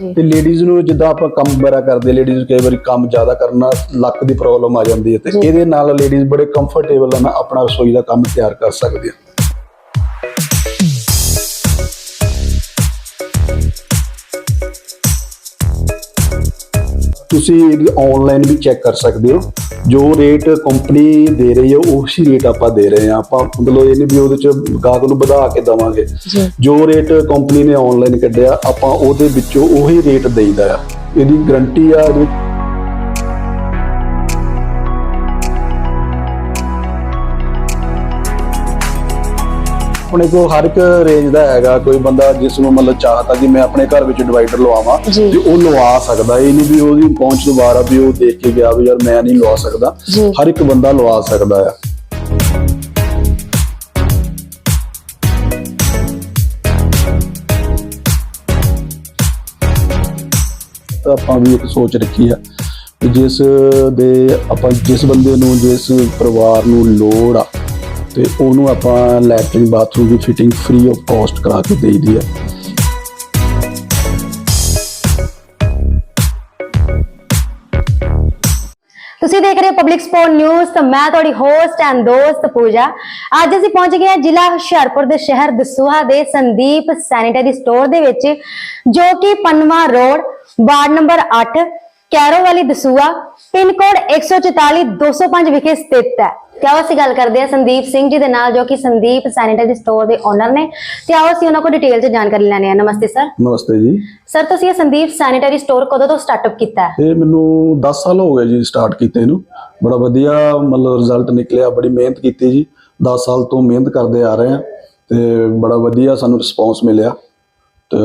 ਤੇ ਲੇਡੀਜ਼ ਨੂੰ ਜਿੱਦਾਂ ਆਪਾਂ ਕੰਮ ਵਗੈਰਾ ਕਰਦੇ ਲੇਡੀਜ਼ ਕਈ ਵਾਰੀ ਕੰਮ ਜ਼ਿਆਦਾ ਕਰਨਾ ਲੱਕ ਦੀ ਪ੍ਰੋਬਲਮ ਆ ਜਾਂਦੀ ਹੈ ਤੇ। ਇਹਦੇ ਨਾਲ ਲੇਡੀਜ਼ ਬੜੇ ਕੰਫਰਟੇਬਲ ਨਾਲ ਆਪਣਾ ਰਸੋਈ ਦਾ ਕੰਮ ਤਿਆਰ ਕਰ ਸਕਦੇ ਆ ਤੁਸੀਂ ਆਨਲਾਈਨ ਵੀ ਚੈੱਕ ਕਰ ਸਕਦੇ ਹੋ। ਜੋ ਰੇਟ ਕੰਪਨੀ ਦੇ ਰਹੀ ਹੈ ਉਸੇ ਰੇਟ ਆਪਾਂ ਦੇ ਰਹੇ ਹਾਂ। ਆਪਾਂ ਮਤਲਬ ਇਹ ਨਹੀਂ ਵੀ ਉਹਦੇ ਚ ਗਾਹਕ ਨੂੰ ਵਧਾ ਕੇ ਦਵਾਂਗੇ। ਜੀ। ਜੋ ਰੇਟ ਕੰਪਨੀ ਨੇ ਆਨਲਾਈਨ ਕੱਢਿਆ ਆਪਾਂ ਉਹਦੇ ਵਿੱਚੋਂ ਉਹੀ ਰੇਟ ਦੇਈਦਾ ਆ। ਇਹਦੀ ਗਾਰੰਟੀ ਆ ਇਹਦੇ ਆਪਣੇ ਕੋਲ ਹਰ ਇੱਕ ਰੇਂਜ ਦਾ ਹੈਗਾ ਕੋਈ ਬੰਦਾ ਜਿਸ ਨੂੰ ਮਤਲਬ ਚਾਹਤਾ ਕਿ ਮੈਂ ਆਪਣੇ ਘਰ ਵਿੱਚ ਡਿਵਾਈਡਰ ਲਵਾਵਾਂ ਜੀ। ਤੇ ਉਹ ਲਵਾ ਸਕਦਾ। ਇਹ ਨਹੀਂ ਵੀ ਉਹਦੀ ਪਹੁੰਚ ਤੋਂ ਬਾਹਰ ਆ ਵੀ ਉਹ ਦੇਖ ਕੇ ਗਿਆ ਵੀ ਯਾਰ ਮੈਂ ਨਹੀਂ ਲਵਾ ਸਕਦਾ। ਹਰ ਇੱਕ ਬੰਦਾ ਲਵਾ ਸਕਦਾ ਆ। ਆਪਾਂ ਵੀ ਇੱਕ ਸੋਚ ਰੱਖੀ ਆ ਜਿਸ ਦੇ ਆਪਾਂ ਜਿਸ ਬੰਦੇ ਨੂੰ ਜਿਸ ਪਰਿਵਾਰ ਨੂੰ ਲੋੜ ਆ ਤੇ ਉਹਨੂੰ ਆਪਾਂ ਲੈਟਰਿੰਗ ਬਾਥਰੂਮ ਦੀ ਫਿਟਿੰਗ ਫ੍ਰੀ ਆਫ ਕਾਸਟ ਕਰਾ ਕੇ ਦੇਈਦੀ ਆ ਤੁਸੀਂ ਦੇਖ ਰਹੇ ਹੋ ਪਬਲਿਕ ਸਪੋਰਟ ਨਿਊਜ਼ ਤਾਂ ਮੈਂ ਤੁਹਾਡੀ ਹੋਸਟ ਐਂਡ ਦੋਸਤ ਪੂਜਾ। ਅੱਜ ਅਸੀਂ ਪਹੁੰਚ ਗਏ ਹਾਂ ਜ਼ਿਲ੍ਹਾ ਹੁਸ਼ਿਆਰਪੁਰ ਦੇ ਸ਼ਹਿਰ ਦਸੂਹਾ ਦੇ ਸੰਦੀਪ ਸੈਨੀਟਰੀ ਸਟੋਰ ਦੇ ਵਿੱਚ, ਜੋ ਕਿ Panwa road ward number 8 Kairo ਵਾਲੀ ਦਸੂਹਾ ਪਿਨ ਕੋਡ 144205 ਵਿਖੇ ਸਥਿਤ ਹੈ। ਤੇ ਆਓ ਅਸੀਂ ਗੱਲ ਕਰਦੇ ਹਾਂ ਸੰਦੀਪ ਸਿੰਘ ਜੀ ਦੇ ਨਾਲ ਜੋ ਕਿ ਸੰਦੀਪ ਸੈਨੀਟਰੀ ਸਟੋਰ ਦੇ ਓਨਰ ਨੇ। ਤੇ ਆਓ ਅਸੀਂ ਉਹਨਾਂ ਕੋਲ ਡਿਟੇਲ 'ਚ ਜਾਣਕਾਰੀ ਲੈਣੇ ਆ ਨਮਸਤੇ ਸਰ ਨਮਸਤੇ ਜੀ। ਸਰ ਤੁਸੀਂ ਇਹ ਸੰਦੀਪ ਸੈਨੀਟਰੀ ਸਟੋਰ ਕਦੋਂ ਤੋਂ ਸਟਾਰਟਅਪ ਕੀਤਾ ਹੈ? ਇਹ ਮੈਨੂੰ 10 ਸਾਲ ਹੋ ਗਏ ਜੀ ਸਟਾਰਟ ਕੀਤੇ ਨੂੰ। ਬੜਾ ਵਧੀਆ ਮਤਲਬ ਰਿਜ਼ਲਟ ਨਿਕਲਿਆ ਬੜੀ ਮਿਹਨਤ ਕੀਤੀ ਜੀ। 10 ਸਾਲ ਤੋਂ ਮਿਹਨਤ ਕਰਦੇ ਆ ਰਹੇ ਆ ਤੇ ਬੜਾ ਵਧੀਆ ਸਾਨੂੰ ਰਿਸਪੌਂਸ ਮਿਲਿਆ। ਤੇ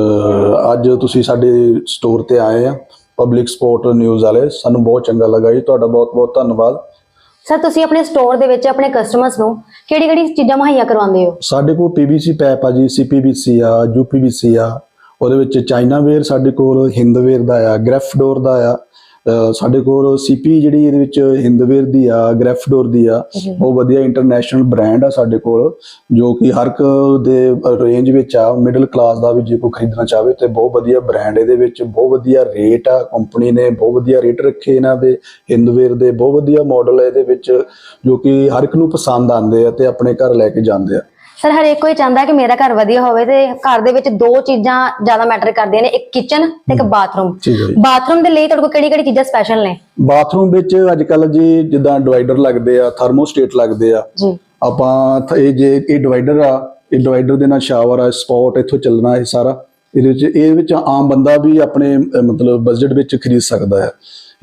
ਅੱਜ ਤੁਸੀਂ ਸਾਡੇ ਸਟੋਰ ਤੇ ਆਏ ਆ। ਪਬਲਿਕ ਸਪੋਰਟ ਨਿਊਜ਼ ਵਾਲੇ ਸਾਨੂੰ ਬਹੁਤ ਚੰਗਾ ਲੱਗਾ ਜੀ ਤੁਹਾਡਾ ਬਹੁਤ ਬਹੁਤ ਧੰਨਵਾਦ। ਸਰ ਤੁਸੀਂ ਆਪਣੇ ਸਟੋਰ ਦੇ ਵਿੱਚ ਆਪਣੇ ਕਸਟਮਰਸ ਨੂੰ ਕਿਹੜੀ ਕਿਹੜੀ ਚੀਜ਼ਾਂ ਮੁਹੱਈਆ ਕਰਵਾਉਂਦੇ ਹੋ? ਸਾਡੇ ਕੋਲ ਪੀਵੀਸੀ ਪੈਪ ਆ ਜੀ ਸੀਪੀਵੀਸੀ ਆ ਯੂਪੀਵੀਸੀ ਆ ਉਹਦੇ ਵਿੱਚ ਚਾਈਨਾ ਵੇਅਰ ਸਾਡੇ ਕੋਲ ਹਿੰਦ ਵੇਅਰ ਦਾ ਆ ਗ੍ਰੈਫਡੋਰ ਦਾ ਆ ਸਾਡੇ ਕੋਲ ਸੀਪੀ ਜਿਹੜੀ ਇਹਦੇ ਵਿੱਚ ਹਿੰਦ ਵੇਅਰ ਦੀ ਆ ਗ੍ਰੈਫਡੋਰ ਦੀ ਆ। ਉਹ ਵਧੀਆ ਇੰਟਰਨੈਸ਼ਨਲ ਬ੍ਰਾਂਡ ਆ ਸਾਡੇ ਕੋਲ ਜੋ ਕਿ ਹਰ ਇੱਕ ਦੇ ਰੇਂਜ ਵਿੱਚ ਆ ਮਿਡਲ ਕਲਾਸ ਦਾ ਵੀ ਜੇ ਕੋਈ ਖਰੀਦਣਾ ਚਾਹਵੇ ਤੇ ਬਹੁਤ ਵਧੀਆ ਬ੍ਰਾਂਡ ਇਹਦੇ ਵਿੱਚ ਬਹੁਤ ਵਧੀਆ ਰੇਟ ਆ ਕੰਪਨੀ ਨੇ ਬਹੁਤ ਵਧੀਆ ਰੇਟ ਰੱਖੇ ਇਹਨਾਂ ਦੇ ਹਿੰਦ ਵੇਅਰ ਦੇ ਬਹੁਤ ਵਧੀਆ ਮਾਡਲ ਇਹਦੇ ਵਿੱਚ ਜੋ ਕਿ ਹਰ ਇੱਕ ਨੂੰ ਪਸੰਦ ਆਉਂਦੇ ਆ ਤੇ ਆਪਣੇ ਘਰ ਲੈ ਕੇ ਜਾਂਦੇ ਆ ਸਰ ਹਰੇਕ ਕੋਈ ਚਾਹੁੰਦਾ ਕਿ ਮੇਰਾ ਘਰ ਵਧੀਆ ਹੋਵੇ ਤੇ ਘਰ ਦੇ ਵਿੱਚ ਦੋ ਚੀਜ਼ਾਂ ਜ਼ਿਆਦਾ ਮੈਟਰ ਕਰਦੀਆਂ ਨੇ ਇੱਕ ਕਿਚਨ ਤੇ ਇੱਕ ਬਾਥਰੂਮ ਬਾਥਰੂਮ ਦੇ ਲਈ ਤੁਹਾਡੇ ਕੋਲ ਕਿਹੜੀ ਕਿਹੜੀ ਚੀਜ਼ਾਂ ਸਪੈਸ਼ਲ ਨੇ? ਬਾਥਰੂਮ ਵਿੱਚ ਅੱਜ ਕੱਲ ਜੀ ਜਿੱਦਾਂ ਡਿਵਾਈਡਰ ਲੱਗਦੇ ਆ ਥਰਮੋਸਟੇਟ ਲੱਗਦੇ ਆ। ਜੀ। ਆਪਾਂ ਇਹ ਜੇ ਇਹ ਡਿਵਾਈਡਰ ਆ ਇਹ ਡਿਵਾਈਡਰ ਦੇ ਨਾਲ ਸ਼ਾਵਰ ਆ ਸਪੌਟ ਇੱਥੋਂ ਚੱਲਣਾ ਇਹ ਸਾਰਾ। ਇਹਦੇ ਵਿੱਚ ਇਹ ਵਿੱਚ ਆਮ ਬੰਦਾ ਵੀ ਆਪਣੇ ਮਤਲਬ ਬਜਟ ਵਿੱਚ ਖਰੀਦ ਸਕਦਾ ਹੈ।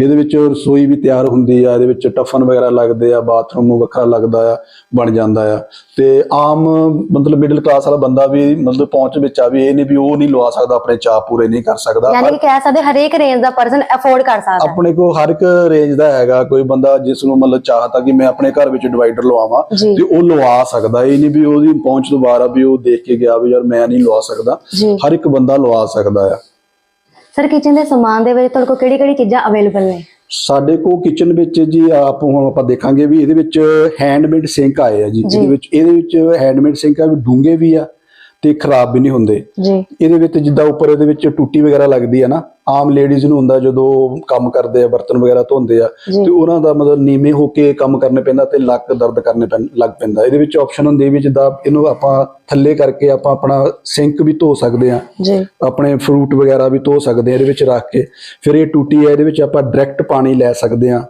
ਇਹਦੇ ਵਿੱਚ ਰਸੋਈ ਵੀ ਤਿਆਰ ਹੁੰਦੀ ਆ ਇਹਦੇ ਵਿੱਚ ਟਫਨ ਵਗੈਰਾ ਲੱਗਦੇ ਆ ਬਾਥਰੂਮ ਵੱਖਰਾ ਲੱਗਦਾ ਆ ਬਣ ਜਾਂਦਾ ਆ। ਤੇ ਆਮ ਮਤਲਬ ਮਿਡਲ ਕਲਾਸ ਵਾਲਾ ਬੰਦਾ ਵੀ ਮਤਲਬ ਪਹੁੰਚ ਵਿੱਚ ਆ ਵੀ ਇਹ ਨਹੀਂ ਵੀ ਉਹ ਨਹੀਂ ਲਵਾ ਸਕਦਾ ਆਪਣੇ ਚਾਹ ਪੂਰੇ ਨਹੀਂ ਕਰ ਸਕਦਾ। ਯਾਨੀ ਕਿ ਕਹਿ ਸਕਦੇ ਹਰੇਕ ਰੇਂਜ ਦਾ ਪਰਸਨ ਅਫੋਰਡ ਕਰ ਸਕਦਾ। ਆਪਣੇ ਕੋਲ ਹਰ ਇੱਕ ਰੇਂਜ ਦਾ ਹੈਗਾ ਕੋਈ ਬੰਦਾ ਜਿਸ ਨੂੰ ਮਤਲਬ ਚਾਹਤਾ ਕਿ ਮੈਂ ਆਪਣੇ ਘਰ ਵਿੱਚ ਡਿਵਾਈਡਰ ਲਵਾਵਾਂ ਤੇ ਉਹ ਲਵਾ ਸਕਦਾ। ਇਹ ਨਹੀਂ ਵੀ ਉਹਦੀ ਪਹੁੰਚ ਤੋਂ ਬਾਹਰ ਆ ਵੀ ਉਹ ਦੇਖ ਕੇ ਗਿਆ ਵੀ ਯਾਰ ਮੈਂ ਨਹੀਂ ਲਵਾ ਸਕਦਾ। ਹਰ ਇੱਕ ਬੰਦਾ ਲਵਾ ਸਕਦਾ ਆ। ਸਰ ਕਿਚਨ ਦੇ ਸਮਾਨ ਦੇ ਵਿੱਚ ਤੁਹਾਡੇ ਕੋਲ ਕਿਹੜੀ ਕਿਹੜੀ ਚੀਜ਼ਾਂ ਅਵੇਲੇਬਲ ਨੇ? ਸਾਡੇ ਕੋਲ ਕਿਚਨ ਵਿੱਚ ਜੀ ਆਪ ਹੁਣ ਆਪਾਂ ਦੇਖਾਂਗੇ ਵੀ ਇਹਦੇ ਵਿੱਚ ਹੈਂਡਮੇਡ ਸਿੰਕ ਆਏ ਆ ਜੀ ਜੀ। ਇਹਦੇ ਵਿੱਚ ਇਹਦੇ ਵਿੱਚ ਹੈਂਡਮੇਡ ਸਿੰਕ ਆ ਵੀ ਡੂੰਘੇ ਵੀ ਆ ਤੇ ਖਰਾਬ ਵੀ ਨਹੀਂ ਹੁੰਦੇ। ਜੀ। ਇਹਦੇ ਵਿੱਚ ਜਿੱਦਾਂ ਉੱਪਰ ਇਹਦੇ ਵਿੱਚ ਟੂਟੀ ਵਗੈਰਾ ਲੱਗਦੀ ਆ ਨਾ ਆਮ ਲੇਡੀਜ਼ ਨੂੰ ਹੁੰਦਾ ਜਦੋਂ ਕੰਮ ਕਰਦੇ ਆ ਬਰਤਨ ਵਗੈਰਾ ਧੋਂਦੇ ਆ ਤੇ ਉਹਨਾਂ ਦਾ ਮਤਲਬ ਨੀਵੇਂ ਹੋ ਕੇ ਕੰਮ ਕਰਨੇ ਪੈਂਦਾ ਤੇ ਲੱਕ ਦਰਦ ਕਰਨੇ ਪੈਂ- ਲੱਗ ਪੈਂਦਾ। ਇਹਦੇ ਵਿੱਚ ਆਪਸ਼ਨ ਹੁੰਦੀ ਵੀ ਜਿੱਦਾਂ ਇਹਨੂੰ ਆਪਾਂ ਥੱਲੇ ਕਰਕੇ ਆਪਾਂ ਆਪਣਾ ਸਿੰਕ ਵੀ ਧੋ ਸਕਦੇ ਆ। ਜੀ। ਆਪਣੇ ਫਰੂਟ ਵਗੈਰਾ ਵੀ ਧੋ ਸਕਦੇ ਆ ਇਹਦੇ ਵਿੱਚ ਰੱਖ ਕੇ। ਫਿਰ ਇਹ ਟੂਟੀ ਹੈ ਇਹਦੇ ਵਿੱਚ ਆਪਾਂ ਡਾਇਰੈਕਟ ਪਾਣੀ ਲੈ ਸਕਦੇ ਆ।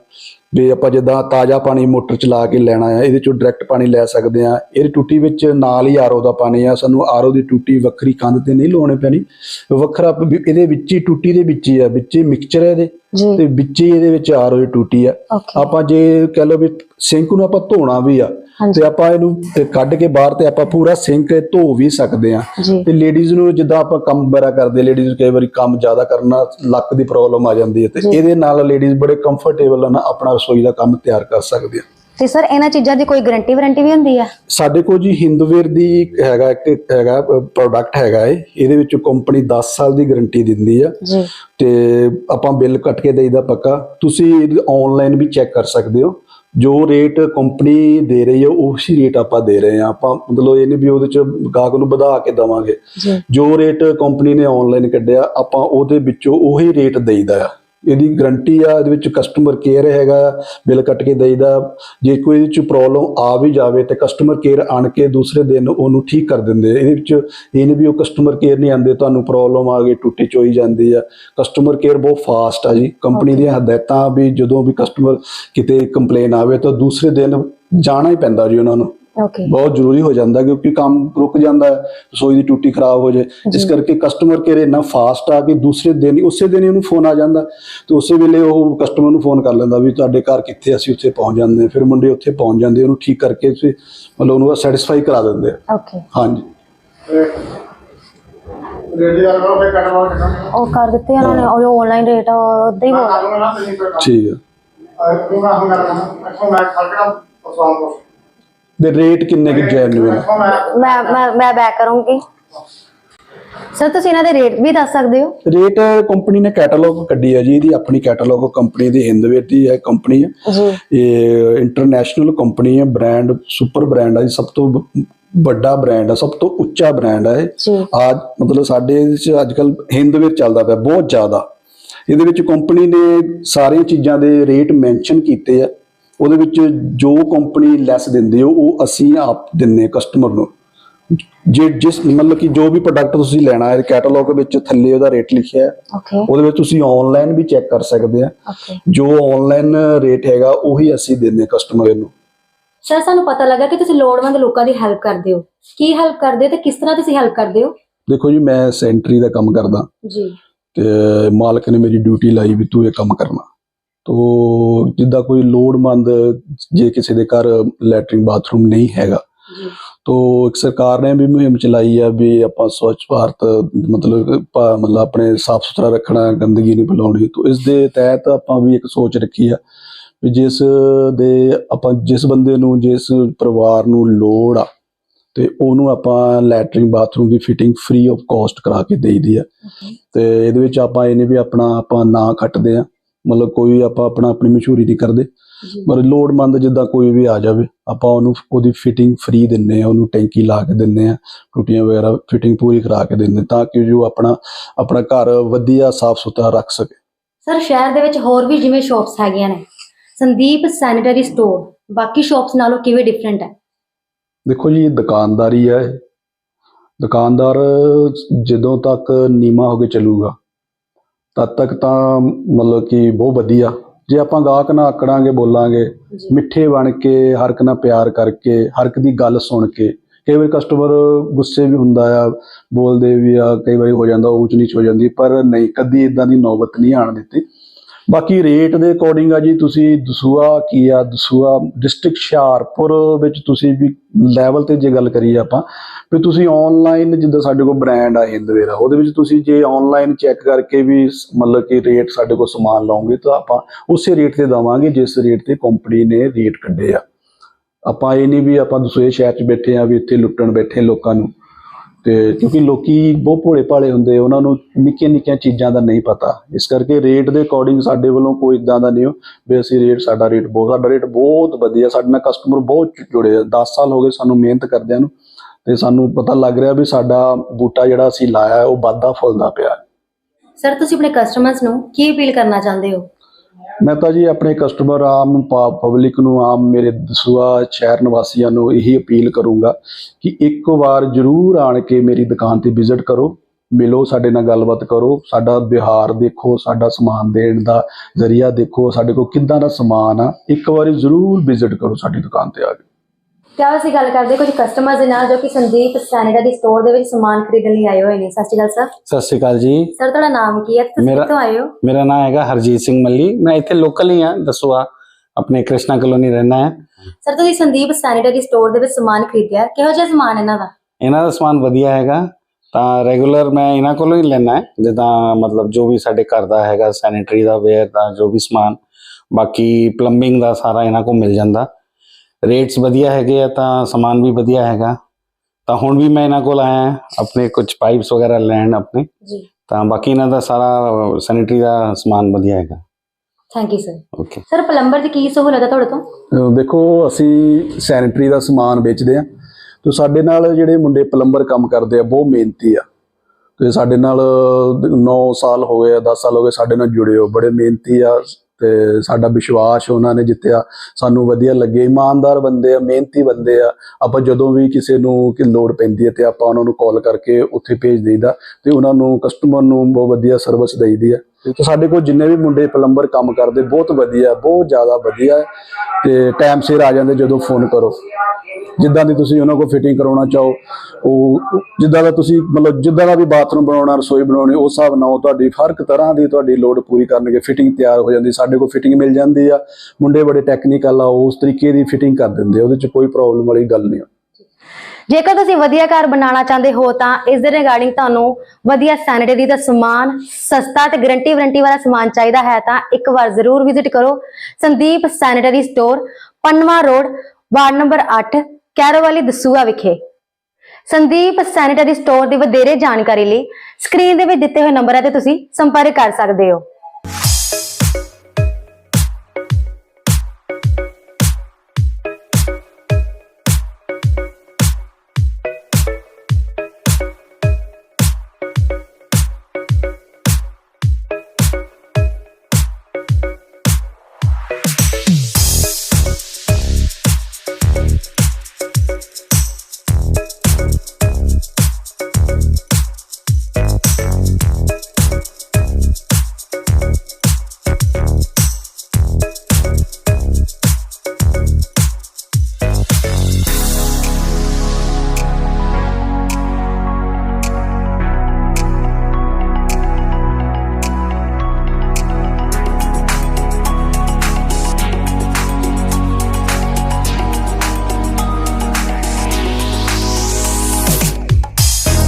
ਵੀ ਆਪਾਂ ਜਿੱਦਾਂ ਤਾਜ਼ਾ ਪਾਣੀ ਮੋਟਰ ਚਲਾ ਕੇ ਲੈਣਾ ਆ ਇਹਦੇ ਚੋਂ ਡਾਇਰੈਕਟ ਪਾਣੀ ਲੈ ਸਕਦੇ ਆ। ਇਹਦੀ ਟੂਟੀ ਵਿੱਚ ਨਾਲ ਹੀ ਆਰਓ ਦਾ ਪਾਣੀ ਆ। ਸਾਨੂੰ ਆਰਓ ਦੀ ਟੂਟੀ ਵੱਖਰੀ ਕੰਧ ਤੇ ਨਹੀਂ ਲਾਉਣੀ ਪੈਣੀ। ਵੱਖਰਾ ਇਹਦੇ ਵਿੱਚ ਹੀ ਟੂਟੀ ਦੇ ਵਿੱਚ ਹੀ ਆ ਵਿੱਚ ਹੀ ਮਿਕਸਚਰ ਹੈ ਇਹਦੇ। ਤੇ ਵਿੱਚ ਹੀ ਇਹਦੇ ਵਿੱਚ ਆਰਓ ਦੀ ਟੂਟੀ ਆ। ਆਪਾਂ ਜੇ ਕਹ ਲਓ ਵੀ ਸਿੰਕ ਨੂੰ ਆਪਾਂ ਧੋਣਾ ਵੀ ਆ ਤੇ ਆਪਾਂ ਇਹਨੂੰ ਤੇ ਕੱਢ ਕੇ ਬਾਹਰ ਤੇ ਆਪਾਂ ਪੂਰਾ ਸਿੰਕ ਧੋ ਵੀ ਸਕਦੇ ਆ ਤੇ ਲੇਡੀਜ਼ ਨੂੰ ਜਿੱਦਾਂ ਆਪਾਂ ਕੰਮ ਵਗੈਰਾ ਕਰਦੇ ਲੇਡੀਜ਼ ਕਈ ਵਾਰੀ ਕੰਮ ਜ਼ਿਆਦਾ ਕਰਨਾ ਲੱਕ ਦੀ ਪ੍ਰੋਬਲਮ ਆ ਜਾਂਦੀ ਹੈ ਤੇ। ਇਹਦੇ ਨਾਲ ਲੇਡੀਜ਼ ਬੜੇ ਕੰਫਰਟੇਬਲ ਨਾਲ ਆਪਣਾ ਰਸੋਈ ਦਾ ਕੰਮ ਤਿਆਰ ਕਰ ਸਕਦੀਆਂ ਤੇ ਸਰ ਇਹਨਾਂ ਚੀਜ਼ਾਂ ਦੀ ਕੋਈ ਗਾਰੰਟੀ ਵਾਰੰਟੀ ਵੀ ਹੁੰਦੀ ਆ? ਸਾਡੇ ਕੋਲ ਜੀ ਹਿੰਦਵੇਰ ਦੀ ਹੈਗਾ ਇੱਕ ਹੈਗਾ ਪ੍ਰੋਡਕਟ ਹੈਗਾ ਏ ਇਹਦੇ ਵਿੱਚ ਕੰਪਨੀ 10 ਸਾਲ ਦੀ ਗਾਰੰਟੀ ਦਿੰਦੀ ਆ। ਜੀ। ਤੇ ਆਪਾਂ ਬਿੱਲ ਕੱਟ ਕੇ ਦੇਈਦਾ ਪੱਕਾ। ਤੁਸੀਂ ਆਨਲਾਈਨ ਵੀ ਚੈੱਕ ਕਰ ਸਕਦੇ ਹੋ। ਜੋ ਰੇਟ ਕੰਪਨੀ ਦੇ ਰਹੀ ਹੈ ਉਸੇ ਰੇਟ ਆਪਾਂ ਦੇ ਰਹੇ ਹਾਂ। ਆਪਾਂ ਮਤਲਬ ਇਹ ਨਹੀਂ ਵੀ ਉਹਦੇ ਚ ਗਾਹਕ ਨੂੰ ਵਧਾ ਕੇ ਦਵਾਂਗੇ। ਜੀ। ਜੋ ਰੇਟ ਕੰਪਨੀ ਨੇ ਆਨਲਾਈਨ ਕੱਢਿਆ ਆਪਾਂ ਉਹਦੇ ਵਿੱਚੋਂ ਉਹੀ ਰੇਟ ਦੇਈਦਾ ਆ। ਇਹਦੀ ਗਰੰਟੀ ਆ ਇਹਦੇ ਵਿੱਚ ਕਸਟਮਰ ਕੇਅਰ ਹੈਗਾ ਬਿੱਲ ਕੱਟ ਕੇ ਦੇਈਦਾ। ਜੇ ਕੋਈ ਇਹਦੇ ਵਿੱਚ ਪ੍ਰੋਬਲਮ ਆ ਵੀ ਜਾਵੇ ਤੇ ਕਸਟਮਰ ਕੇਅਰ ਆਣ ਕੇ ਦੂਸਰੇ ਦਿਨ ਉਹਨੂੰ ਠੀਕ ਕਰ ਦਿੰਦੇ। ਇਹਦੇ ਵਿੱਚ ਇਹ ਨਹੀਂ ਵੀ ਉਹ ਕਸਟਮਰ ਕੇਅਰ ਨਹੀਂ ਆਂਦੇ ਤੁਹਾਨੂੰ ਪ੍ਰੋਬਲਮ ਆ ਗਈ ਟੁੱਟੀ ਚੋਈ ਜਾਂਦੀ ਆ। ਕਸਟਮਰ ਕੇਅਰ ਬਹੁਤ ਫਾਸਟ ਆ ਜੀ। ਕੰਪਨੀ ਦੀਆਂ ਹਦਾਇਤਾਂ ਵੀ ਜਦੋਂ ਵੀ ਕਸਟਮਰ ਕਿਤੇ ਕੰਪਲੇਨ ਆਵੇ ਤਾਂ ਦੂਸਰੇ ਦਿਨ ਜਾਣਾ ਹੀ ਪੈਂਦਾ ਜੀ ਉਹਨਾਂ ਨੂੰ। ਬਹੁਤ ਜ਼ਰੂਰੀ ਹੋ ਜਾਂਦਾ ਕਿਉਂਕਿ ਕੰਮ ਰੁਕ ਜਾਂਦਾ ਹੈ ਰਸੋਈ ਦੀ ਟੂਟੀ ਖਰਾਬ ਹੋ ਜਾਏ। ਇਸ ਕਰਕੇ ਕਸਟਮਰ ਕੇਅਰ ਇੰਨਾ ਫਾਸਟ ਆ ਕਿ ਦੂਸਰੇ ਦਿਨ ਹੀ ਉਸੇ ਦਿਨ ਹੀ ਉਹਨੂੰ ਫੋਨ ਆ ਜਾਂਦਾ। ਤੇ ਉਸੇ ਵੇਲੇ ਉਹ ਕਸਟਮਰ ਨੂੰ ਫੋਨ ਕਰ ਲੈਂਦਾ ਵੀ ਤੁਹਾਡੇ ਘਰ ਕਿੱਥੇ ਅਸੀਂ ਉੱਥੇ ਪਹੁੰਚ ਜਾਂਦੇ ਹਾਂ। ਫਿਰ ਮੁੰਡੇ ਉੱਥੇ ਪਹੁੰਚ ਜਾਂਦੇ ਉਹਨੂੰ ਠੀਕ ਕਰਕੇ ਤੁਸੀਂ ਮਤਲਬ ਉਹਨੂੰ ਸੈਟੀਸਫਾਈ ਕਰਾ ਦਿੰਦੇ ਆ। ਓਕੇ ਹਾਂਜੀ। ਉਹ ਕਰ ਦਿੱਤੇ ਉਹਨਾਂ ਨੇ ਉਹ ਆਨਲਾਈਨ ਰੇਟ ਉਦਾਂ ਹੀ ਕੋਈ ਠੀਕ ਹੈ ਦੇ ਰੇਟ ਕਿੰਨੇ ਕਿ ਜੈਨੂਇਨ ਮੈਂ ਮੈਂ ਮੈਂ ਬੈਕ ਕਰੂੰਗੀ। ਸਰ ਤੁਸੀਂ ਇਹਨਾਂ ਦੇ ਰੇਟ ਵੀ ਦੱਸ ਸਕਦੇ ਹੋ? ਰੇਟ ਕੰਪਨੀ ਨੇ ਕੈਟਾਲੌਗ ਕੱਢੀ ਹੈ ਜੀ ਇਹਦੀ ਆਪਣੀ ਕੈਟਾਲੌਗ ਕੰਪਨੀ ਦੀ ਹਿੰਦਵੇਰ ਦੀ ਹੈ ਕੰਪਨੀ ਹੈ ਜੀ। ਇਹ ਇੰਟਰਨੈਸ਼ਨਲ ਕੰਪਨੀ ਹੈ ਬ੍ਰਾਂਡ ਸੁਪਰ ਬ੍ਰਾਂਡ ਹੈ ਜੀ, ਸਭ ਤੋਂ ਵੱਡਾ ਬ੍ਰਾਂਡ ਹੈ ਸਭ ਤੋਂ ਉੱਚਾ ਬ੍ਰਾਂਡ ਹੈ ਅੱਜ ਮਤਲਬ ਸਾਡੇ ਇਹਦੇ ਚ ਅੱਜ ਕੱਲ ਹਿੰਦ ਵਿੱਚ ਚੱਲਦਾ ਪਿਆ ਬਹੁਤ ਜ਼ਿਆਦਾ। ਇਹਦੇ ਵਿੱਚ ਕੰਪਨੀ ਨੇ ਸਾਰੀਆਂ ਚੀਜ਼ਾਂ ਦੇ ਰੇਟ ਮੈਂਸ਼ਨ ਕੀਤੇ ਆ। ਉਹਦੇ ਵਿੱਚ ਜੋ ਕੰਪਨੀ ਲੈਸ ਦਿੰਦੀ ਹੈ ਉਹ ਅਸੀਂ ਆਪ ਦਿੰਨੇ ਕਸਟਮਰ ਨੂੰ। ਜੇ ਜਿਸ ਮਤਲਬ ਕਿ ਜੋ ਵੀ ਪ੍ਰੋਡਕਟ ਤੁਸੀਂ ਲੈਣਾ ਹੈ ਕੈਟਾਲੌਗ ਵਿੱਚ ਥੱਲੇ ਉਹਦਾ ਰੇਟ ਲਿਖਿਆ ਹੈ ਉਹਦੇ ਵਿੱਚ ਤੁਸੀਂ ਆਨਲਾਈਨ ਵੀ ਚੈੱਕ ਕਰ ਸਕਦੇ ਆ। ਜੋ ਆਨਲਾਈਨ ਰੇਟ ਹੈਗਾ ਉਹੀ ਅਸੀਂ ਦਿੰਨੇ ਕਸਟਮਰ ਨੂੰ। ਸਰ ਸਾਨੂੰ ਪਤਾ ਲੱਗਾ ਕਿ ਤੁਸੀਂ ਲੋੜਵੰਦ ਲੋਕਾਂ ਦੀ ਹੈਲਪ ਕਰਦੇ ਹੋ। ਕੀ ਹੈਲਪ ਕਰਦੇ ਹੋ ਤੇ ਕਿਸ ਤਰ੍ਹਾਂ ਤੁਸੀਂ ਹੈਲਪ ਕਰਦੇ ਹੋ? ਦੇਖੋ ਜੀ ਮੈਂ ਸੈਂਟਰੀ ਦਾ ਕੰਮ ਕਰਦਾ। ਜੀ। ਤੇ ਮਾਲਕ ਨੇ ਮੇਰੀ ਡਿਊਟੀ ਲਾਈ ਵੀ ਤੂੰ ਇਹ ਕੰਮ ਕਰਨਾ। ਤੋ ਜਿੱਦਾਂ ਕੋਈ ਲੋੜਵੰਦ ਜੇ ਕਿਸੇ ਦੇ ਘਰ ਲੈਟਰਿੰਗ ਬਾਥਰੂਮ ਨਹੀਂ ਹੈਗਾ ਤੋ ਇੱਕ ਸਰਕਾਰ ਨੇ ਵੀ ਮੁਹਿੰਮ ਚਲਾਈ ਆ ਵੀ ਆਪਾਂ ਸਵੱਛ ਭਾਰਤ ਮਤਲਬ ਮਤਲਬ ਆਪਣੇ ਸਾਫ਼ ਸੁਥਰਾ ਰੱਖਣਾ ਗੰਦਗੀ ਨਹੀਂ ਫੈਲਾਉਣੀ। ਤੋ ਇਸ ਦੇ ਤਹਿਤ ਆਪਾਂ ਵੀ ਇੱਕ ਸੋਚ ਰੱਖੀ ਆ ਵੀ ਜਿਸ ਦੇ ਆਪਾਂ ਜਿਸ ਬੰਦੇ ਨੂੰ ਜਿਸ ਪਰਿਵਾਰ ਨੂੰ ਲੋੜ ਆ ਤੇ ਉਹਨੂੰ ਆਪਾਂ ਲੈਟਰਿੰਗ ਬਾਥਰੂਮ ਦੀ ਫਿਟਿੰਗ ਫ੍ਰੀ ਆਫ ਕਾਸਟ ਕਰਾ ਕੇ ਦੇਈਦੀ ਆ। ਤੇ ਇਹਦੇ ਵਿੱਚ ਆਪਾਂ ਇਹ ਨਹੀਂ ਵੀ ਆਪਣਾ ਆਪਾਂ ਨਾਂ ਖੱਟਦੇ ਆ। ਮਤਲਬ ਕੋਈ ਆਪਾਂ ਆਪਣਾ ਆਪਣੀ ਮਸ਼ਹੂਰੀ ਨਹੀਂ ਕਰਦੇ। ਪਰ ਲੋੜਵੰਦ ਜਿੱਦਾਂ ਕੋਈ ਵੀ ਆ ਜਾਵੇ ਆਪਾਂ ਉਹਨੂੰ ਉਹਦੀ ਫਿਟਿੰਗ ਫ੍ਰੀ ਦਿੰਨੇ ਆ ਉਹਨੂੰ ਟੈਂਕੀ ਲਾ ਕੇ ਦਿੰਨੇ ਆ ਟੁੱਟੀਆਂ ਵਗੈਰਾ ਫਿਟਿੰਗ ਪੂਰੀ ਕਰਾ ਕੇ ਦਿੰਨੇ ਤਾਂ ਕਿ ਜੋ ਆਪਣਾ ਆਪਣਾ ਘਰ ਵਧੀਆ ਸਾਫ਼ ਸੁਥਰਾ ਰੱਖ ਸਕੇ। ਸਰ ਸ਼ਹਿਰ ਦੇ ਵਿੱਚ ਹੋਰ ਵੀ ਜਿਵੇਂ ਸ਼ਾਪਸ ਹੈਗੀਆਂ ਨੇ ਸੰਦੀਪ ਸੈਨੀਟਰੀ ਸਟੋਰ ਬਾਕੀ ਸ਼ਾਪਸ ਨਾਲੋਂ ਕਿਵੇਂ ਡਿਫਰੈਂਟ ਹੈ? ਦੇਖੋ ਜੀ ਦੁਕਾਨਦਾਰੀ ਹੈ। ਦੁਕਾਨਦਾਰ ਜਦੋਂ ਤੱਕ ਨੀਮਾ ਹੋ ਕੇ ਚੱਲੂਗਾ ਤਦ ਤੱਕ ਤਾਂ ਮਤਲਬ ਕਿ ਬਹੁਤ ਵਧੀਆ। ਜੇ ਆਪਾਂ ਗਾਹਕ ਨਾਲ ਆਕੜਾਂਗੇ ਬੋਲਾਂਗੇ ਮਿੱਠੇ ਬਣ ਕੇ ਹਰ ਇੱਕ ਨਾਲ ਪਿਆਰ ਕਰਕੇ ਹਰ ਇੱਕ ਦੀ ਗੱਲ ਸੁਣ ਕੇ ਕਈ ਵਾਰੀ ਕਸਟਮਰ ਗੁੱਸੇ ਵੀ ਹੁੰਦਾ ਆ ਬੋਲਦੇ ਵੀ ਆ ਕਈ ਵਾਰੀ ਹੋ ਜਾਂਦਾ ਉੱਚ ਨੀਚ ਹੋ ਜਾਂਦੀ ਪਰ ਨਹੀਂ ਕਦੀ ਇਦਾਂ ਦੀ ਨੌਬਤ ਨਹੀਂ ਆਣ ਦਿੱਤੀ। ਬਾਕੀ ਰੇਟ ਦੇ ਅਕੋਰਡਿੰਗ ਆ ਜੀ, ਤੁਸੀਂ ਦਸੂਆ ਕੀ ਆ? ਦਸੂਆ ਡਿਸਟ੍ਰਿਕਟ ਹੁਸ਼ਿਆਰਪੁਰ ਵਿੱਚ ਤੁਸੀਂ ਵੀ ਲੈਵਲ ਤੇ ਜੇ ਗੱਲ ਕਰੀਏ ਆਪਾਂ, ਵੀ ਤੁਸੀਂ ਆਨਲਾਈਨ ਜਿੱਦਾਂ ਸਾਡੇ ਕੋਲ ਬ੍ਰਾਂਡ ਆ ਹਿੰਦਵੇਰਾ ਉਹਦੇ ਵਿੱਚ ਤੁਸੀਂ ਜੇ ਆਨਲਾਈਨ ਚੈੱਕ ਕਰਕੇ ਵੀ ਸ- ਮਤਲਬ ਕਿ ਰੇਟ ਸਾਡੇ ਕੋਲ ਸਮਾਨ ਲਾਉਂਗੇ ਤਾਂ ਆਪਾਂ ਉਸੇ ਰੇਟ ਤੇ ਦਵਾਂਗੇ, ਜਿਸ ਰੇਟ ਤੇ ਕੰਪਨੀ ਨੇ ਰੇਟ ਕੱਢੇ ਆ। ਆਪਾਂ ਇਹ ਨਹੀਂ ਵੀ ਆਪਾਂ ਦੂਸਰੇ ਸ਼ਹਿਰ 'ਚ ਬੈਠੇ ਆ, ਵੀ ਇੱਥੇ ਲੁੱਟਣ ਬੈਠੇ ਲੋਕਾਂ ਨੂੰ। ਤੇ ਕਿਉਂਕਿ ਲੋਕੀ ਬਹੁਤ ਭੋਲੇ ਭਾਲੇ ਹੁੰਦੇ ਉਹਨਾਂ ਨੂੰ ਨਿੱਕੀਆਂ ਨਿੱਕੀਆਂ ਚੀਜ਼ਾਂ ਦਾ ਨਹੀਂ ਪਤਾ। ਇਸ ਕਰਕੇ ਰੇਟ ਦੇ ਅਕੋਰਡਿੰਗ ਸਾਡੇ ਵੱਲੋਂ ਕੋਈ ਇਦਾਂ ਦਾ ਨਹੀਂ ਹੋ ਵੀ ਅਸੀਂ ਰੇਟ ਸਾਡਾ ਰੇਟ ਬਹੁਤ, ਸਾਡਾ ਰੇਟ ਬਹੁਤ ਵਧੀਆ, ਸਾਡੇ ਨਾਲ ਕਸਟਮਰ ਬਹੁਤ ਜੁੜੇ ਆ। 10 ਸਾਲ ਹੋ ਗਏ ਸਾਨੂੰ ਮਿਹਨਤ ਕਰਦਿਆਂ ਨੂੰ ਤੇ ਸਾਨੂੰ ਪਤਾ ਲੱਗ ਰਿਹਾ ਵੀ ਸਾਡਾ ਬੂਟਾ ਜਿਹੜਾ ਅਸੀਂ ਲਾਇਆ, ਉਹ ਵਾਧਾ ਫੁੱਲਦਾ ਪਿਆ। ਸਰ ਤੁਸੀਂ ਆਪਣੇ ਕਸਟਮਰਸ ਨੂੰ ਕੀ ਅਪੀਲ ਕਰਨਾ ਚਾਹੁੰਦੇ ਹੋ? ਮੈਂ ਤਾਂ ਜੀ ਆਪਣੇ ਕਸਟਮਰ ਆਮ ਪਬਲਿਕ ਨੂੰ, ਆਮ ਮੇਰੇ ਦਸੂਆ ਸ਼ਹਿਰ ਨਿਵਾਸੀਆਂ ਨੂੰ ਇਹੀ ਅਪੀਲ ਕਰੂੰਗਾ ਕਿ ਇੱਕ ਵਾਰ ਜ਼ਰੂਰ ਆਣ ਕੇ ਮੇਰੀ ਦੁਕਾਨ ਤੇ ਵਿਜ਼ਿਟ ਕਰੋ, ਮਿਲੋ, ਸਾਡੇ ਨਾਲ ਗੱਲਬਾਤ ਕਰੋ, ਸਾਡਾ ਵਿਹਾਰ ਦੇਖੋ, ਸਾਡਾ ਸਮਾਨ ਦੇਣ ਦਾ ਜ਼ਰੀਆ ਦੇਖੋ, ਸਾਡੇ ਕੋਲ ਕਿੱਦਾਂ ਦਾ ਸਮਾਨ ਆ, ਇੱਕ ਵਾਰੀ ਜ਼ਰੂਰ ਵਿਜ਼ਿਟ ਕਰੋ ਸਾਡੀ ਦੁਕਾਨ ਤੇ ਆ ਕੇ। ਕਿਆ ਅਸੀਂ ਗੱਲ ਕਰਦੇ ਕੁਝ ਕਸਟਮਰਸ ਦੇ ਨਾਲ ਜੋ ਕਿ ਸੰਦੀਪ ਸੈਨੀਟਰੀ ਸਟੋਰ ਦੇ ਵਿੱਚ ਸਮਾਨ ਖਰੀਦਣ ਲਈ ਆਏ ਹੋਏ ਨੇ। ਸਤਿ ਸ਼੍ਰੀ ਅਕਾਲ ਸਰ। ਸਤਿ ਸ਼੍ਰੀ ਅਕਾਲ ਜੀ। ਸਰ ਤੁਹਾਡਾ ਨਾਮ ਕੀ ਹੈ? ਤੇ ਤੁਸੀਂ ਮੇਰਾ- ਕਿੱਥੋਂ ਆਏ ਹੋ? ਮੇਰਾ ਨਾਮ ਹੈਗਾ ਹਰਜੀਤ ਸਿੰਘ ਮੱਲੀ। ਮੈਂ ਇੱਥੇ ਲੋਕਲ ਹੀ ਦਸੂਆ ਆਪਣੇ ਕ੍ਰਿਸ਼ਨਾ ਕਲੋਨੀ ਰਹਿਣਾ ਹੈ। ਸਰ ਤੁਸੀਂ ਸੰਦੀਪ ਸੈਨੀਟਰੀ ਸਟੋਰ ਦੇ ਵਿੱਚ ਸਮਾਨ ਖਰੀਦਿਆ ਕਿਹੋ ਜਿਹਾ ਸਮਾਨ ਇਹਨਾਂ ਦਾ? ਇਹਨਾਂ ਦਾ ਸਮਾਨ ਵਧੀਆ ਹੈਗਾ। ਤਾਂ ਰੈਗੂਲਰ ਮੈਂ ਇਹਨਾਂ ਕੋਲੋਂ ਹੀ ਲੈਣਾ ਹੈ। ਜਿੱਦਾਂ ਮਤਲਬ ਜੋ ਵੀ ਸਾਡੇ ਘਰ ਦਾ ਹੈਗਾ ਸੈਨੀਟਰੀ ਦਾ ਵੇਅਰ ਦਾ ਜੋ ਵੀ ਸਮਾਨ। ਬਾਕੀ ਪਲੰਬਿੰਗ ਦਾ ਸਾਰਾ ਇਹਨਾਂ ਕੋਲ ਮਿਲ ਜਾਂਦਾ। ਰੇਟਸ ਵਧੀਆ ਹੈਗੇ ਆ ਤਾਂ ਸਮਾਨ ਵੀ ਵਧੀਆ ਹੈਗਾ। ਤਾਂ ਹੁਣ ਵੀ ਮੈਂ ਇਹਨਾਂ ਕੋਲ ਆਇਆ ਆਪਣੇ ਕੁਝ ਪਾਈਪਸ ਵਗੈਰਾ ਲੈਣ ਆਪਣੇ। ਜੀ। ਤਾਂ ਬਾਕੀ ਇਹਨਾਂ ਦਾ ਸਾਰਾ ਸੈਨੀਟਰੀ ਦਾ ਸਮਾਨ ਵਧੀਆ ਹੈਗਾ। Thank you sir okay sir plumber ਦੀ ਕੀ ਸਹੂਲਤ ਹੈ ਤੁਹਾਡੇ ਤੋਂ? ਅਹ ਦੇਖੋ ਅਸੀਂ ਸੈਨੀਟਰੀ ਦਾ ਸਮਾਨ ਵੇਚਦੇ ਆ। ਤੇ ਸਾਡੇ ਨਾਲ ਜਿਹੜੇ ਮੁੰਡੇ ਪਲੰਬਰ ਕੰਮ ਕਰਦੇ ਆ ਬਹੁਤ ਮਿਹਨਤੀ ਆ। ਤੇ ਸਾਡੇ ਨਾਲ 9 ਸਾਲ ਹੋ ਗਏ ਆ 10 ਸਾਲ ਹੋ ਗਏ ਸਾਡੇ ਨਾਲ ਜੁੜੇ ਹੋ ਬੜੇ ਮਿਹਨਤੀ ਆ। ਤੇ ਸਾਡਾ ਵਿਸ਼ਵਾਸ ਉਹਨਾਂ ਨੇ ਜਿੱਤਿਆ, ਸਾਨੂੰ ਵਧੀਆ ਲੱਗੇ, ਇਮਾਨਦਾਰ ਬੰਦੇ ਆ, ਮਿਹਨਤੀ ਬੰਦੇ ਆ। ਆਪਾਂ ਜਦੋਂ ਵੀ ਕਿਸੇ ਨੂੰ ਕਿ ਲੋੜ ਪੈਂਦੀ ਹੈ ਤੇ ਆਪਾਂ ਉਹਨਾਂ ਨੂੰ ਕਾਲ ਕਰਕੇ ਉੱਥੇ ਭੇਜ ਦੇਈਦਾ ਤੇ ਉਹਨਾਂ ਨੂੰ ਕਸਟਮਰ ਨੂੰ ਬਹੁਤ ਵਧੀਆ ਸਰਵਿਸ ਦੇਈਦੀ ਆ ਤੇ ਸਾਡੇ ਕੋਲ ਜਿੰਨੇ ਵੀ ਮੁੰਡੇ ਪਲੰਬਰ ਕੰਮ ਕਰਦੇ, ਬਹੁਤ ਵਧੀਆ, ਬਹੁਤ ਜ਼ਿਆਦਾ ਵਧੀਆ ਹੈ। ਤੇ ਟਾਈਮ ਸਿਰ ਆ ਜਾਂਦੇ ਜਦੋਂ ਫੋਨ ਕਰੋ। ਜਿੱਦਾਂ ਦੀ ਤੁਸੀਂ ਉਹਨਾਂ ਕੋਲ ਫਿਟਿੰਗ ਕਰਾਉਣਾ ਚਾਹੋ, ਉਹ ਜਿੱਦਾਂ ਦਾ ਤੁਸੀਂ ਮਤਲਬ ਜਿੱਦਾਂ ਦਾ ਵੀ ਬਾਥਰੂਮ ਬਣਾਉਣਾ, ਰਸੋਈ ਬਣਾਉਣੀ, ਉਸ ਹਿਸਾਬ ਨਾਲ ਉਹ ਤੁਹਾਡੀ ਹਰ ਇੱਕ ਤਰ੍ਹਾਂ ਦੀ ਤੁਹਾਡੀ ਲੋੜ ਪੂਰੀ ਕਰਨਗੇ ਫਿਟਿੰਗ ਤਿਆਰ ਹੋ ਜਾਂਦੀ, ਸਾਡੇ ਕੋਲ ਫਿਟਿੰਗ ਮਿਲ ਜਾਂਦੀ ਆ। ਮੁੰਡੇ ਬੜੇ ਟੈਕਨੀਕਲ ਆ ਉਸ ਤਰੀਕੇ ਦੀ ਫਿਟਿੰਗ ਕਰ ਦਿੰਦੇ ਆ, ਉਹਦੇ 'ਚ ਕੋਈ ਪ੍ਰੋਬਲਮ ਵਾਲੀ ਗੱਲ ਨਹੀਂ ਆ। ਜੇਕਰ ਤੁਸੀਂ ਵਧੀਆ ਘਰ ਬਣਾਉਣਾ ਚਾਹੁੰਦੇ ਹੋ ਤਾਂ ਇਸ ਦੇ ਰਿਗਾਰਡਿੰਗ ਤੁਹਾਨੂੰ ਵਧੀਆ ਸੈਨੇਟਰੀ ਦਾ ਸਮਾਨ, ਸਸਤਾ ਤੇ ਗਰੰਟੀ ਵਾਰੰਟੀ ਵਾਲਾ ਸਮਾਨ ਚਾਹੀਦਾ ਹੈ ਤਾਂ ਇੱਕ ਵਾਰ ਜ਼ਰੂਰ ਵਿਜ਼ਿਟ ਕਰੋ Sandeep sanitary store Pannwa road, ward number 8 Kairowali Dasuya ਵਿਖੇ। ਸੰਦੀਪ ਸੈਨੇਟਰੀ ਸਟੋਰ ਦੀ ਵਧੇਰੇ ਜਾਣਕਾਰੀ ਲਈ ਸਕਰੀਨ ਦੇ ਵਿੱਚ ਦਿੱਤੇ ਹੋਏ ਨੰਬਰਾਂ ਤੇ ਤੁਸੀਂ ਸੰਪਰਕ ਕਰ ਸਕਦੇ ਹੋ।